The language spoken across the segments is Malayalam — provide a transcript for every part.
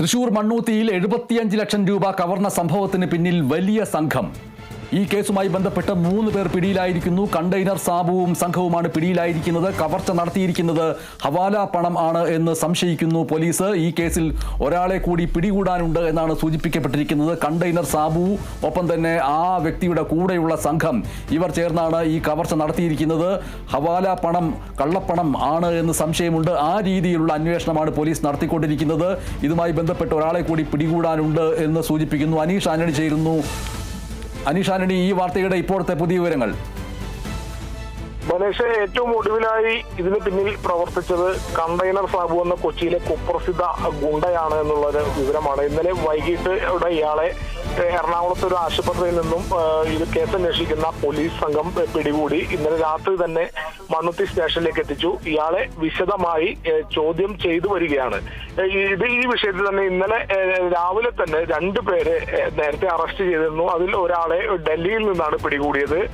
തൃശൂർ മണ്ണൂത്തിയിൽ എഴുപത്തിയഞ്ച് ലക്ഷം രൂപ കവർന്ന സംഭവത്തിന് പിന്നിൽ വലിയ സംഘം. ഈ കേസുമായി ബന്ധപ്പെട്ട് മൂന്ന് പേർ പിടിയിലായിരിക്കുന്നു. കണ്ടെയ്നർ സാബുവും സംഘവുമാണ് പിടിയിലായിരിക്കുന്നത്. കവർച്ച നടത്തിയിരിക്കുന്നത് ഹവാല പണം ആണ് എന്ന് സംശയിക്കുന്നു പോലീസ്. ഈ കേസിൽ ഒരാളെ കൂടി പിടികൂടാനുണ്ട് എന്നാണ് സൂചിപ്പിക്കപ്പെട്ടിരിക്കുന്നത്. കണ്ടെയ്നർ സാബു ഒപ്പം തന്നെ ആ വ്യക്തിയുടെ കൂടെയുള്ള സംഘം ഇവർ ചേർന്നാണ് ഈ കവർച്ച നടത്തിയിരിക്കുന്നത്. ഹവാല പണം കള്ളപ്പണം ആണ് എന്ന് സംശയമുണ്ട്. ആ രീതിയിലുള്ള അന്വേഷണമാണ് പോലീസ് നടത്തിക്കൊണ്ടിരിക്കുന്നത്. ഇതുമായി ബന്ധപ്പെട്ട് ഒരാളെ കൂടി പിടികൂടാനുണ്ട് എന്ന് സൂചിപ്പിക്കുന്നു. അനീഷ് ആന്റണി ചേരുന്നു. അനീഷ് ആന്റണി ഈ വാർത്തയുടെ ഇപ്പോഴത്തെ പുതിയ വിവരങ്ങൾ. മനേഷ് ഏറ്റവും ഒടുവിലായി ഇതിന് പിന്നിൽ പ്രവർത്തിച്ചത് കണ്ടെയ്നർ സാബു എന്ന കൊച്ചിയിലെ കുപ്രസിദ്ധ ഗുണ്ടയാണ് എന്നുള്ളൊരു വിവരമാണ്. ഇന്നലെ വൈകിട്ട് ഇവിടെ ഇയാളെ എറണാകുളത്ത് ഒരു ആശുപത്രിയിൽ നിന്നും ഇത് കേസന്വേഷിക്കുന്ന പോലീസ് സംഘം പിടികൂടി ഇന്നലെ രാത്രി തന്നെ മണ്ണുത്തി സ്റ്റേഷനിലേക്ക് എത്തിച്ചു. ഇയാളെ വിശദമായി ചോദ്യം ചെയ്തു വരികയാണ്. ഇത് ഈ വിഷയത്തിൽ തന്നെ ഇന്നലെ രാവിലെ തന്നെ രണ്ടു പേരെ നേരത്തെ അറസ്റ്റ് ചെയ്തിരുന്നു. അതിൽ ഒരാളെ ഡൽഹിയിൽ നിന്നാണ് പിടികൂടിയത്.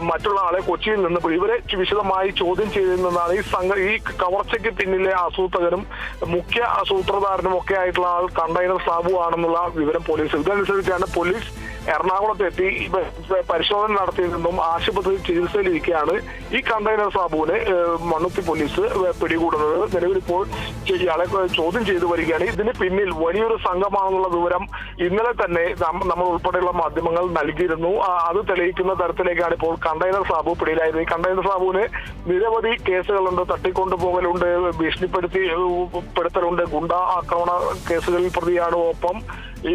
മറ്റുള്ള ആളെ കൊച്ചിയിൽ നിന്ന് പിടി- ഇവരെ വിശദമായി ചോദ്യം ചെയ്തിരുന്നതാണ് ഈ സംഘ ഈ കവർച്ചയ്ക്ക് പിന്നിലെ ആസൂത്രകനും മുഖ്യ ആസൂത്രധാരനും ഒക്കെ ആയിട്ടുള്ള ആൾ കണ്ടെയ്നർ സാബു ആണെന്നുള്ള വിവരം പോലീസ് ഇതനുസരിച്ചാണ് പോലീസ് എറണാകുളത്ത് എത്തി പരിശോധന നടത്തിയതെന്നും ആശുപത്രിയിൽ ചികിത്സയിലിരിക്കുകയാണ് ഈ കണ്ടെയ്നർ സാബുവിനെ മണ്ണുത്തി പോലീസ് പിടികൂടുന്നത്. നിലവിൽ ഇപ്പോൾ ഇയാളെ ചോദ്യം ചെയ്തു വരികയാണ്. ഇതിന് പിന്നിൽ വലിയൊരു സംഘമാണെന്നുള്ള വിവരം ഇന്നലെ തന്നെ നമ്മൾ ഉൾപ്പെടെയുള്ള മാധ്യമങ്ങൾ നൽകിയിരുന്നു. അത് തെളിയിക്കുന്ന തരത്തിലേക്കാണ് ഇപ്പോൾ കണ്ടെയ്നർ സാബു പിടിയിലായത്. ഈ കണ്ടെയ്നർ സാബുവിന് നിരവധി കേസുകളുണ്ട്. തട്ടിക്കൊണ്ടുപോകലുണ്ട് ഭീഷണിപ്പെടുത്തി പെടുത്തലുണ്ട് ഗുണ്ട ആക്രമണ കേസുകളിൽ പ്രതിയാണ്. ഒപ്പം ഈ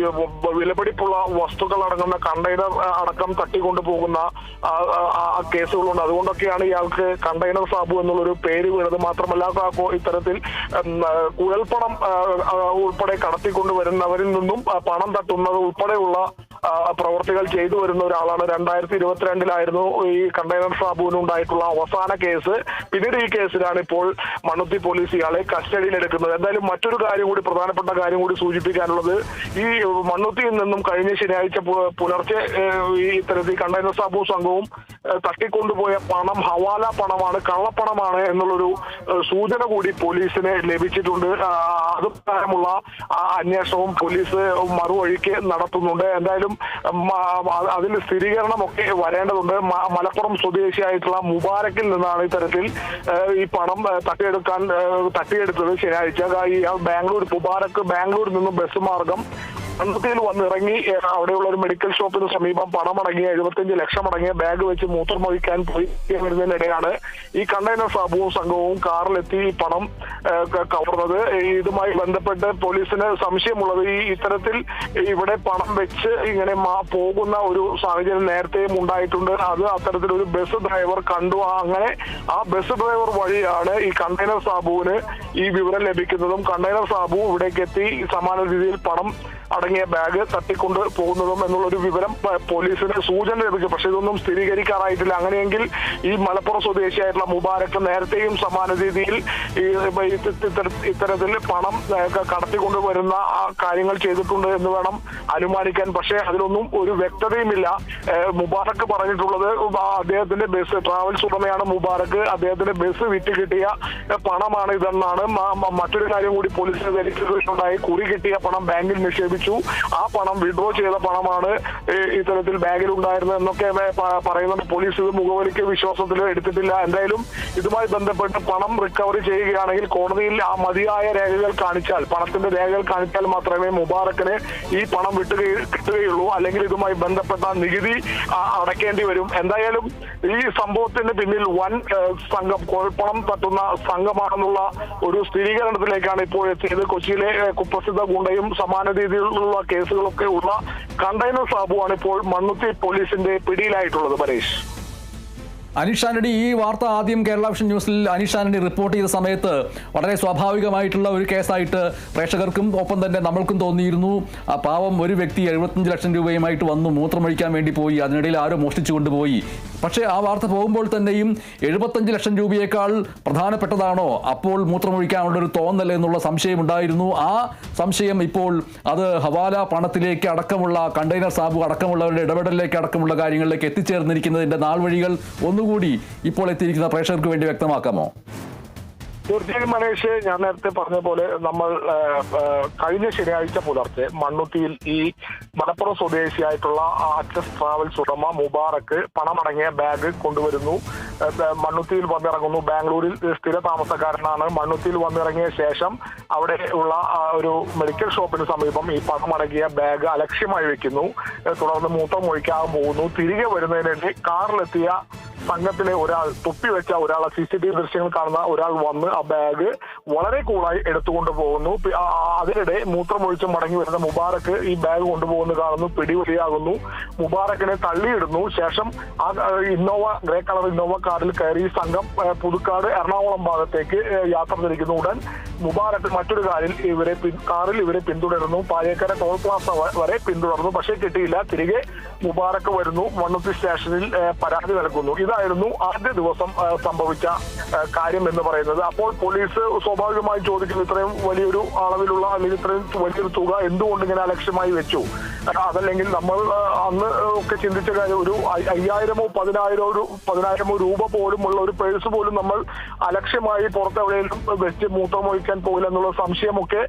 വിലപിടിപ്പുള്ള വസ്തുക്കൾ അടങ്ങുന്ന കണ്ടെയ്നർ അടക്കം ആ, ആ കേസുകളുണ്ട്. അതുകൊണ്ടൊക്കെയാണ് ഇയാൾക്ക് കണ്ടെയ്നർ സാബു എന്നുള്ളൊരു പേര് വീണത്. മാത്രമല്ല ഇത്തരത്തിൽ കുഴൽപ്പണം ഉൾപ്പെടെ കടത്തിക്കൊണ്ടുവരുന്നവരിൽ നിന്നും പണം തട്ടുന്നത് ഉൾപ്പെടെയുള്ള പ്രവർത്തികൾ ചെയ്തു വരുന്ന ഒരാളാണ്. രണ്ടായിരത്തി ഇരുപത്തിരണ്ടിലായിരുന്നു ഈ കണ്ടെയ്നർ സാബുവിന് ഉണ്ടായിട്ടുള്ള അവസാന കേസ്. പിന്നീട് ഈ കേസിലാണ് ഇപ്പോൾ മണ്ണുത്തി പോലീസ് ഇയാളെ കസ്റ്റഡിയിൽ എടുക്കുന്നത് എന്തായാലും മറ്റൊരു കാര്യം കൂടി പ്രധാനപ്പെട്ട കാര്യം കൂടി സൂചിപ്പിക്കാനുള്ളത് ഈ മണ്ണുത്തിയിൽ നിന്നും കഴിഞ്ഞ ശനിയാഴ്ച പുലർച്ചെ ഈ ഇത്തരത്തിൽ കണ്ടെയ്നർ സാബു സംഘവും തട്ടിക്കൊണ്ടുപോയ പണം ഹവാല പണമാണ് കള്ളപ്പണമാണ് എന്നുള്ളൊരു സൂചന കൂടി പോലീസിന് ലഭിച്ചിട്ടുണ്ട്. അത് പ്രകാരമുള്ള അന്വേഷണവും പോലീസ് മറുവഴിക്ക് നടത്തുന്നുണ്ട്. എന്തായാലും ഉം, സ്ഥിരീകരണം അതിൽ സ്ഥിരീകരണമൊക്കെ വരേണ്ടതുണ്ട്. മലപ്പുറം സ്വദേശിയായിട്ടുള്ള മുബാരക്കിൽ നിന്നാണ് ഇത്തരത്തിൽ ഈ പണം തട്ടിയെടുക്കാൻ തട്ടിയെടുത്തത് ശനിയാഴ്ച. ബാംഗ്ലൂർ മുബാരക്ക് ബാംഗ്ലൂരിൽ നിന്നും ബസ് മാർഗം അന്നത്തിൽ വന്നിറങ്ങി അവിടെയുള്ള ഒരു മെഡിക്കൽ ഷോപ്പിന് സമീപം പണമടങ്ങിയ എഴുപത്തിയഞ്ച് ലക്ഷം അടങ്ങിയ ബാഗ് വെച്ച് മൂത്രമൊഴിക്കാൻ പോയി വരുന്നതിനിടെയാണ് ഈ കണ്ടെയ്നർ സാബുവും സംഘവും കാറിലെത്തി ഈ പണം കവർന്നത്. ഇതുമായി ബന്ധപ്പെട്ട് പോലീസിന് സംശയമുള്ളത് ഈ ഇത്തരത്തിൽ ഇവിടെ പണം വെച്ച് ഇങ്ങനെ പോകുന്ന ഒരു സാഹചര്യം നേരത്തെയും ഉണ്ടായിട്ടുണ്ട്. അത് അത്തരത്തിൽ ഒരു ബസ് ഡ്രൈവർ കണ്ടു അങ്ങനെ ആ ബസ് ഡ്രൈവർ വഴിയാണ് ഈ കണ്ടെയ്നർ സാബുവിന് ഈ വിവരം ലഭിക്കുന്നതും. കണ്ടെയ്നർ സാബു ഇവിടേക്ക് എത്തി സമാന രീതിയിൽ പണം അടങ്ങിയ ബാഗ് തട്ടിക്കൊണ്ട് പോകുന്നതും എന്നുള്ളൊരു വിവരം പോലീസിന് സൂചന ലഭിച്ചു പക്ഷേ ഇതൊന്നും സ്ഥിരീകരിക്കാറായിട്ടില്ല. അങ്ങനെയെങ്കിൽ ഈ മലപ്പുറം സ്വദേശിയായിട്ടുള്ള മുബാരക്ക് നേരത്തെയും സമാന രീതിയിൽ ഈ ഇത്തരത്തിൽ പണം കടത്തിക്കൊണ്ട് വരുന്ന കാര്യങ്ങൾ ചെയ്തിട്ടുണ്ട് എന്ന് വേണം അനുമാനിക്കാൻ. പക്ഷേ അതിലൊന്നും ഒരു വ്യക്തതയുമില്ല. മുബാറക്ക് പറഞ്ഞിട്ടുള്ളത് അദ്ദേഹത്തിന്റെ ബസ് ട്രാവൽസ് ഉടമയാണ് മുബാറക്ക് അദ്ദേഹത്തിന്റെ ബസ് വിറ്റ് കിട്ടിയ പണമാണ് ഇതെന്നാണ് മറ്റൊരു കാര്യം കൂടി പോലീസിന് ധരിച്ചിട്ടുണ്ടായി. കുറി കിട്ടിയ പണം ബാങ്കിൽ നിക്ഷേപിച്ചു. ആ പണം വിഡ്രോ ചെയ്ത പണമാണ് ഇത്തരത്തിൽ ബാഗിൽ ഉണ്ടായിരുന്നത് എന്നൊക്കെ പറയുന്നുണ്ട്. പോലീസ് ഇത് മുഖവലിക്ക് വിശ്വാസത്തിൽ എടുത്തിട്ടില്ല. എന്തായാലും ഇതുമായി ബന്ധപ്പെട്ട് പണം റിക്കവറി ചെയ്യുകയാണെങ്കിൽ കോടതിയിൽ ആ മതിയായ രേഖകൾ കാണിച്ചാൽ പണത്തിന്റെ രേഖകൾ കാണിച്ചാൽ മാത്രമേ മുബാറക്കിന് ഈ പണം വിട്ടുക കിട്ടുകയുള്ളൂ. അല്ലെങ്കിൽ ഇതുമായി ബന്ധപ്പെട്ട നികുതി അടയ്ക്കേണ്ടി വരും. എന്തായാലും ഈ സംഭവത്തിന് പിന്നിൽ വൻ സംഘം കോഴപ്പണം തട്ടുന്ന സംഘമാണെന്നുള്ള ഒരു സ്ഥിരീകരണത്തിലേക്കാണ് ഇപ്പോൾ എത്തിയത്. കൊച്ചിയിലെ കുപ്രസിദ്ധ ഗുണ്ടയും സമാന രീതിയിലുള്ള കേസുകളൊക്കെ ഉള്ള കണ്ടെയ്നർ സാബുവാണ് ഇപ്പോൾ മണ്ണുത്തി പോലീസിന്റെ പിടിയിലായിട്ടുള്ളത് പരേഷ്. അനീഷ് ഈ വാർത്ത ആദ്യം കേരള വിഷൻ ന്യൂസിൽ അനീഷ് റിപ്പോർട്ട് ചെയ്ത സമയത്ത് വളരെ സ്വാഭാവികമായിട്ടുള്ള ഒരു കേസായിട്ട് പ്രേക്ഷകർക്കും ഒപ്പം തന്നെ നമ്മൾക്കും തോന്നിയിരുന്നു. ആ പാവം ഒരു വ്യക്തി എഴുപത്തഞ്ച് ലക്ഷം രൂപയുമായിട്ട് വന്നു മൂത്രമൊഴിക്കാൻ വേണ്ടി പോയി അതിനിടയിൽ ആരോ മോഷ്ടിച്ചു കൊണ്ടുപോയി. പക്ഷേ ആ വാർത്ത പോകുമ്പോൾ തന്നെയും എഴുപത്തഞ്ച് ലക്ഷം രൂപയേക്കാൾ പ്രധാനപ്പെട്ടതാണോ? അപ്പോൾ മൂത്രമൊഴിക്കാനുള്ള ഒരു തോന്നൽ എന്നുള്ള സംശയം ഉണ്ടായിരുന്നു. ആ സംശയം ഇപ്പോൾ അത് ഹവാല പണത്തിലേക്ക് അടക്കമുള്ള കണ്ടെയ്നർ സാബു അടക്കമുള്ളവരുടെ ഇടപെടലിലേക്ക് അടക്കമുള്ള കാര്യങ്ങളിലേക്ക് എത്തിച്ചേർന്നിരിക്കുന്നതിന്റെ നാൾ വഴികൾ ഒന്നുകൂടി ഇപ്പോൾ എത്തിയിരിക്കുന്ന പ്രേക്ഷകർക്ക് വേണ്ടി വ്യക്തമാക്കാമോ? തീർച്ചയായും മനേഷ് ഞാൻ നേരത്തെ പറഞ്ഞ പോലെ നമ്മൾ കഴിഞ്ഞ ശനിയാഴ്ച പുലർച്ചെ മണ്ണുത്തിയിൽ ഈ മലപ്പുറം സ്വദേശിയായിട്ടുള്ള അച്ചസ് ട്രാവൽസ് ഉടമ മുബാറക്ക് പണമടങ്ങിയ ബാഗ് കൊണ്ടുവരുന്നു. മണ്ണുത്തിയിൽ വന്നിറങ്ങുന്നു. ബാംഗ്ലൂരിൽ സ്ഥിര താമസക്കാരനാണ്. മണ്ണുത്തിയിൽ വന്നിറങ്ങിയ ശേഷം അവിടെ ഉള്ള ഒരു മെഡിക്കൽ ഷോപ്പിന് സമീപം ഈ പണമടങ്ങിയ ബാഗ് അലക്ഷ്യമായി വെക്കുന്നു. തുടർന്ന് മൂത്രം ഒഴിക്കാൻ പോകുന്നു. തിരികെ വരുന്നതിനിടെ കാറിലെത്തിയ സംഘത്തിലെ ഒരാൾ തൊപ്പി വെച്ച ഒരാൾ സി സി ടി വി ദൃശ്യങ്ങൾ കാണുന്ന ഒരാൾ വന്ന് ആ ബാഗ് വളരെ കൂളായി എടുത്തുകൊണ്ട് പോകുന്നു. അതിനിടെ മൂത്രമൊഴിച്ച് മടങ്ങി വരുന്ന മുബാറക്ക് ഈ ബാഗ് കൊണ്ടുപോകുന്നത് കാണുന്നു. പിടിവലിയാകുന്നു. മുബാറക്കിനെ തള്ളിയിടുന്നു. ശേഷം ആ, ഇന്നോവ ഗ്രേ കളർ ഇന്നോവ കാറിൽ കയറി ഈ സംഘം പുതുക്കാട് എറണാകുളം ഭാഗത്തേക്ക് യാത്ര തിരിക്കുന്നു. ഉടൻ മുബാരക് മറ്റൊരു കാറിൽ ഇവരെ കാറിൽ ഇവരെ പിന്തുടരുന്നു. പാലേക്കര ടോൾ പ്ലാസ വരെ പിന്തുടർന്നു. പക്ഷേ കിട്ടിയില്ല. തിരികെ മുബാറക്ക് വരുന്നു. മണ്ണുത്തി സ്റ്റേഷനിൽ പരാതി നൽകുന്നു. ഇതായിരുന്നു ആദ്യ ദിവസം സംഭവിച്ച കാര്യം എന്ന് പറയുന്നത്. അപ്പോൾ പോലീസ് സ്വാഭാവികമായി ചോദിക്കുന്നു ഇത്രയും വലിയൊരു അളവിലുള്ള അല്ലെങ്കിൽ ഇത്രയും വലിയൊരു തുക എന്തുകൊണ്ട് ഇങ്ങനെ അലക്ഷ്യമായി വെച്ചു? അതല്ലെങ്കിൽ നമ്മൾ അന്ന് ഒക്കെ ചിന്തിച്ച കാര്യം ഒരു അയ്- അയ്യായിരമോ പതിനായിരമോ പതിനായിരമോ രൂപ പോലും ഉള്ള ഒരു പേഴ്സ് പോലും നമ്മൾ അലക്ഷ്യമായി പുറത്തെവിടെയെങ്കിലും വെച്ച് മൂത്രമൊഴിക്കാൻ പോകില്ല എന്നുള്ള സംശയമൊക്കെ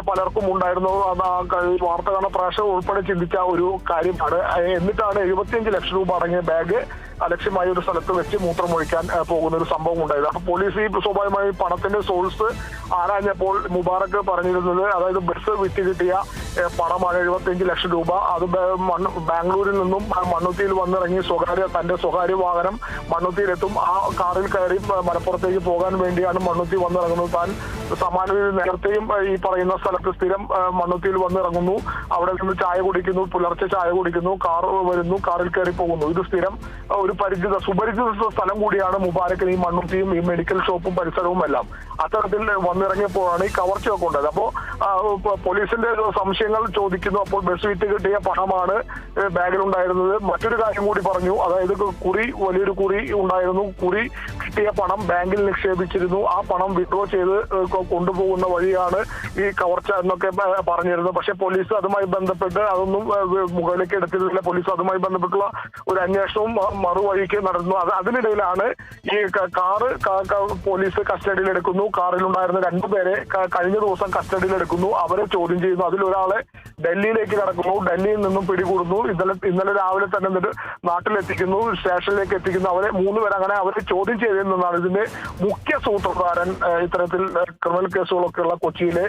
പലർക്കും ഉണ്ടായിരുന്നു. അത് ആ വാർത്ത കാണുന്ന പ്രേക്ഷകർ ഉൾപ്പെടെ ചിന്തിച്ച ഒരു കാര്യമാണ്. എന്നിട്ടാണ് എഴുപത്തിയഞ്ച് ലക്ഷം രൂപ അടങ്ങിയ ബാഗ് അലക്ഷ്യമായ ഒരു സ്ഥലത്ത് വെച്ച് മൂത്രമൊഴിക്കാൻ പോകുന്ന ഒരു സംഭവം ഉണ്ടായത്. അപ്പൊ പോലീസ് ഈ സ്വാഭാവികമായി പണത്തിന്റെ സോഴ്സ് ആരാഞ്ഞപ്പോൾ മുബാറക്ക് പറഞ്ഞിരുന്നത് അതായത് ബസ് വിറ്റ് കിട്ടിയ പണമാണ് എഴുപത്തിയഞ്ച് ലക്ഷം രൂപ. അത് ബാംഗ്ലൂരിൽ നിന്നും മണ്ണുത്തിയിൽ വന്നിറങ്ങി സ്വകാര്യ തന്റെ സ്വകാര്യ വാഹനം മണ്ണുത്തിയിലെത്തും. ആ കാറിൽ കയറി മലപ്പുറത്തേക്ക് പോകാൻ വേണ്ടിയാണ് മണ്ണുത്തി വന്നിറങ്ങുന്നത്. താൻ സമാന രീതിയിൽ നേരത്തെയും ഈ പറയുന്ന സ്ഥലത്ത് സ്ഥിരം മണ്ണുത്തിയിൽ വന്നിറങ്ങുന്നു. അവിടെ നിന്ന് ചായ കുടിക്കുന്നു പുലർച്ചെ ചായ കുടിക്കുന്നു കാർ വരുന്നു കാറിൽ കയറി പോകുന്നു. ഇത് സ്ഥിരം ഒരു പരിചിത സുപരിചിത സ്ഥലം കൂടിയാണ് മുബാരക്കിന് ഈ മണ്ണുത്തിയും ഈ മെഡിക്കൽ ഷോപ്പും പരിസരവും എല്ലാം. അത്തരത്തിൽ വന്നിറങ്ങിയപ്പോഴാണ് ഈ കവർച്ചയൊക്കെ ഉണ്ടായത്. അപ്പോ പോലീസിന്റെ സംശയങ്ങൾ ചോദിക്കുന്നു. അപ്പോൾ ബസ് വിറ്റ് കിട്ടിയ പണമാണ് ബാഗിലുണ്ടായിരുന്നത്. മറ്റൊരു കാര്യം കൂടി പറഞ്ഞു. അതായത് കുറി വലിയൊരു കുറി ഉണ്ടായിരുന്നു. കുറി കിട്ടിയ പണം ബാങ്കിൽ നിക്ഷേപിച്ചിരുന്നു. ആ പണം വിഡ്രോ ചെയ്ത് കൊണ്ടുപോകുന്ന വഴിയാണ് ഈ കവർച്ച എന്നൊക്കെ പറഞ്ഞിരുന്നത്. പക്ഷെ പോലീസ് അതുമായി ബന്ധപ്പെട്ട് അതൊന്നും മുകളിലേക്ക് എടുത്തിരുന്നില്ല. പോലീസ് അതുമായി ബന്ധപ്പെട്ടുള്ള ഒരു അന്വേഷണവും മറുവഴിക്ക് നടന്നു. അത് അതിനിടയിലാണ് ഈ കാറ് പോലീസ് കസ്റ്റഡിയിൽ എടുക്കുന്നു. കാറിലുണ്ടായിരുന്ന രണ്ടുപേരെ കഴിഞ്ഞ ദിവസം കസ്റ്റഡിയിൽ എടുക്കുന്നു. അവരെ ചോദ്യം ചെയ്യുന്നു. അതിലൊരാളെ ഡൽഹിയിലേക്ക് കടക്കുന്നു. ഡൽഹിയിൽ നിന്നും പിടികൂടുന്നു. ഇന്നലെ ഇന്നലെ രാവിലെ തന്നെ നാട്ടിലെത്തിക്കുന്നു. സ്റ്റേഷനിലേക്ക് എത്തിക്കുന്നു. അവരെ മൂന്ന് പേരെ അങ്ങനെ അവരെ ചോദ്യം ചെയ്തതിൽ നിന്നാണ് ഇതിന്റെ മുഖ്യ സൂത്രധാരൻ ഇത്തരത്തിൽ ക്രിമിനൽ കേസുകളൊക്കെ ഉള്ള കൊച്ചിയിലെ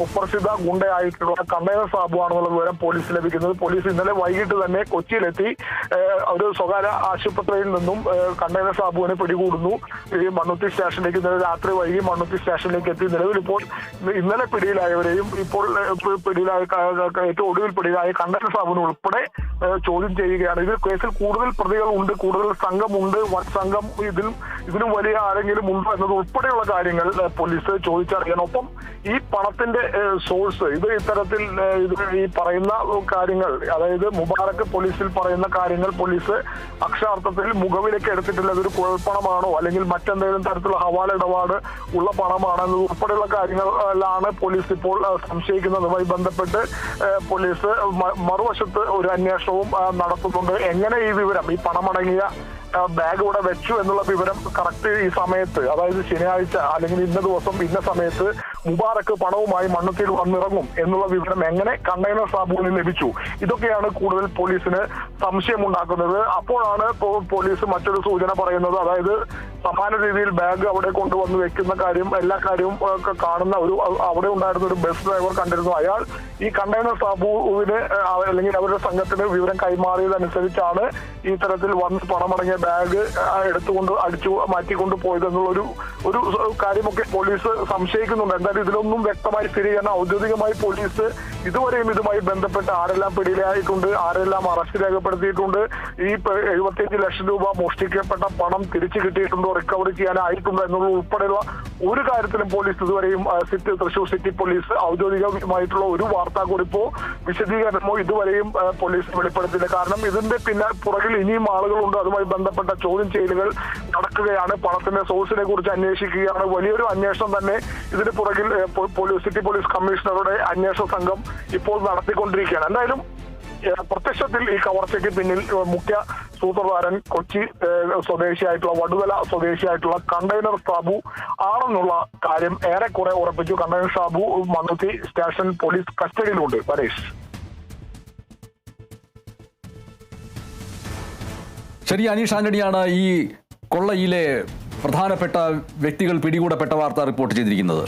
കുപ്രസിദ്ധ ഗുണ്ടയായിട്ടുള്ള കണ്ടെയ്നർ സാബു ആണെന്നുള്ള വിവരം പോലീസ് ലഭിക്കുന്നത്. പോലീസ് ഇന്നലെ വൈകിട്ട് തന്നെ കൊച്ചിയിലെത്തി ഒരു സ്വകാര്യ ആശുപത്രിയിൽ നിന്നും കണ്ടെയ്നർ സാബുവിനെ പിടികൂടുന്നു. ഈ മണ്ണുത്തി സ്റ്റേഷനിലേക്ക് ഇന്നലെ രാത്രി വൈകി മണ്ണുത്തി സ്റ്റേഷനിലേക്ക് എത്തി. നിലവിൽ ഇപ്പോൾ ഇന്നലെ പിടിയിലായവരെയും ഇപ്പോൾ പിടിയിലായ ഏറ്റവും ഒടുവിൽ പിടിയിലായ കണ്ടെയ്നർ സാബുവിനെ ഉൾപ്പെടെ ചോദ്യം ചെയ്യുകയാണ്. ഇതിൽ കേസിൽ കൂടുതൽ പ്രതികൾ ഉണ്ട് കൂടുതൽ സംഘമുണ്ട്. സംഘം ഇതിൽ ഇതിലും വലിയ ആരെങ്കിലും ഉണ്ടോ എന്നത് ഉൾപ്പെടെയുള്ള കാര്യങ്ങൾ പോലീസ് ചോദിച്ചറിയണം. ഒപ്പം ഈ പണത്തിന്റെ സോഴ്സ് ഇത് ഇത്തരത്തിൽ ഇത് ഈ പറയുന്ന കാര്യങ്ങൾ അതായത് മുബാറക്ക് പോലീസിൽ പറയുന്ന കാര്യങ്ങൾ പോലീസ് അക്ഷരാർത്ഥത്തിൽ മുഖവിലേക്ക് എടുത്തിട്ടില്ല അതൊരു കുഴൽപ്പണമാണോ? അല്ലെങ്കിൽ മറ്റെന്തെങ്കിലും തരത്തിലുള്ള ഹവാല ഇടപാട് ഉള്ള പണമാണോ? ഉൾപ്പെടെയുള്ള കാര്യങ്ങളിലാണ് പോലീസ് ഇപ്പോൾ സംശയിക്കുന്നതുമായി ബന്ധപ്പെട്ട് പോലീസ് മറുവശത്ത് ഒരു അന്വേഷണവും നടത്തുന്നുണ്ട്. എങ്ങനെ ഈ വിവരം ഈ പണമടങ്ങിയ ബാഗ് ഇവിടെ വെച്ചു എന്നുള്ള വിവരം കറക്റ്റ് ഈ സമയത്ത് അതായത് ശനിയാഴ്ച അല്ലെങ്കിൽ ഇന്ന ദിവസം ഇന്ന സമയത്ത് മുബാറക്ക് പണവുമായി മണ്ണുത്തിയിൽ വന്നിറങ്ങും എന്നുള്ള വിവരം എങ്ങനെ കണ്ടെയ്നർ സാബുകളിൽ ലഭിച്ചു? ഇതൊക്കെയാണ് കൂടുതൽ പോലീസിന് സംശയമുണ്ടാക്കുന്നത്. അപ്പോഴാണ് പോലീസ് മറ്റൊരു സൂചന പറയുന്നത്. അതായത് സമാന രീതിയിൽ ബാഗ് അവിടെ കൊണ്ടുവന്ന് വെക്കുന്ന കാര്യം എല്ലാ കാര്യവും ഒക്കെ കാണുന്ന ഒരു അവിടെ ഉണ്ടായിരുന്ന ഒരു ബസ് ഡ്രൈവർ കണ്ടിരുന്നു. അയാൾ ഈ കണ്ടെയ്നർ സാബുവിന് അല്ലെങ്കിൽ അവരുടെ സംഘത്തിന് വിവരം കൈമാറിയതനുസരിച്ചാണ് ഈ തരത്തിൽ വന്ന് പണമടങ്ങിയ ബാഗ് എടുത്തുകൊണ്ട് അടിച്ചു മാറ്റിക്കൊണ്ട് പോയതെന്നുള്ള ഒരു ഒരു കാര്യമൊക്കെ പോലീസ് സംശയിക്കുന്നുണ്ട്. ഇതിലൊന്നും വ്യക്തമായി സ്ഥിരീകരണം ഔദ്യോഗികമായി പോലീസ് ഇതുവരെയും ഇതുമായി ബന്ധപ്പെട്ട് ആരെല്ലാം പിടിയിലായിട്ടുണ്ട് ആരെല്ലാം അറസ്റ്റ് രേഖപ്പെടുത്തിയിട്ടുണ്ട് ഈ എഴുപത്തിയഞ്ച് ലക്ഷം രൂപ മോഷ്ടിക്കപ്പെട്ട പണം തിരിച്ചു കിട്ടിയിട്ടുണ്ടോ റിക്കവറി ചെയ്യാനായിട്ടുണ്ടോ എന്നുള്ള ഉൾപ്പെടെയുള്ള ഒരു കാര്യത്തിലും പോലീസ് ഇതുവരെയും സിറ്റി തൃശൂർ സിറ്റി പോലീസ് ഔദ്യോഗികമായിട്ടുള്ള ഒരു വാർത്താക്കുറിപ്പോ വിശദീകരണമോ ഇതുവരെയും പോലീസ് വെളിപ്പെടുത്തില്ല കാരണം ഇതിന്റെ പിന്നെ പുറകിൽ ഇനിയും ആളുകളുണ്ട്. അതുമായി ബന്ധപ്പെട്ട ചോദ്യം ചെയ്യലുകൾ നടക്കുകയാണ്. പണത്തിന്റെ സോഴ്സിനെ കുറിച്ച് അന്വേഷിക്കുകയാണ്. വലിയൊരു അന്വേഷണം തന്നെ ഇതിന് പുറകിൽ പോലീസ് സിറ്റി പോലീസ് കമ്മീഷണറുടെ അന്വേഷണ സംഘം ഇപ്പോൾ നടത്തിക്കൊണ്ടിരിക്കുകയാണ്. എന്തായാലും പ്രത്യക്ഷത്തിൽ ഈ കവർച്ചയ്ക്ക് പിന്നിൽ മുഖ്യ സൂത്രധാരൻ കൊച്ചി സ്വദേശിയായിട്ടുള്ള വടുതല സ്വദേശിയായിട്ടുള്ള കണ്ടെയ്നർ സാബു ആണെന്നുള്ള കാര്യം ഏറെക്കുറെ ഉറപ്പിച്ചു. Container Sabu Mannuthy station police കസ്റ്റഡിയിലുണ്ട്. Paresh. ശരി അനീഷ് ആന്റണിയാണ് ഈ കൊള്ളയിലെ പ്രധാനപ്പെട്ട വ്യക്തികൾ പിടികൂടപ്പെട്ട വാർത്ത റിപ്പോർട്ട് ചെയ്തിരിക്കുന്നത്.